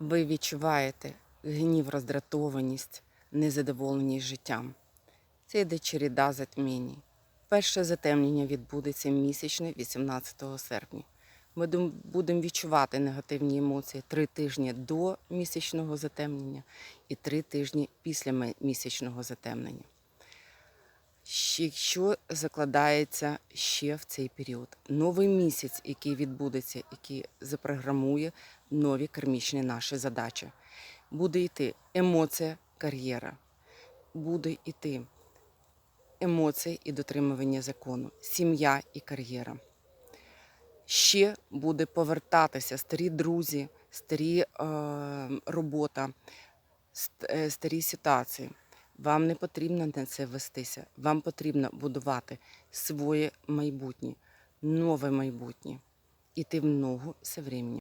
Ви відчуваєте гнів, роздратованість, незадоволеність життям. Це йде череда затмінь. Перше затемнення відбудеться місячне 18 серпня. Ми будемо відчувати негативні емоції три тижні до місячного затемнення і три тижні після місячного затемнення. Ще- Що закладається ще в цей період? Новий місяць, який відбудеться, який запрограмує нові кармічні наші задачі. Буде йти емоція, кар'єра, буде йти емоції і дотримування закону, сім'я і кар'єра. Ще буде повертатися старі друзі, старі е, робота, е, старі ситуації. Вам не потрібно на це вестися. Вам потрібно будувати своє майбутнє, нове майбутнє, іти в ногу з временем.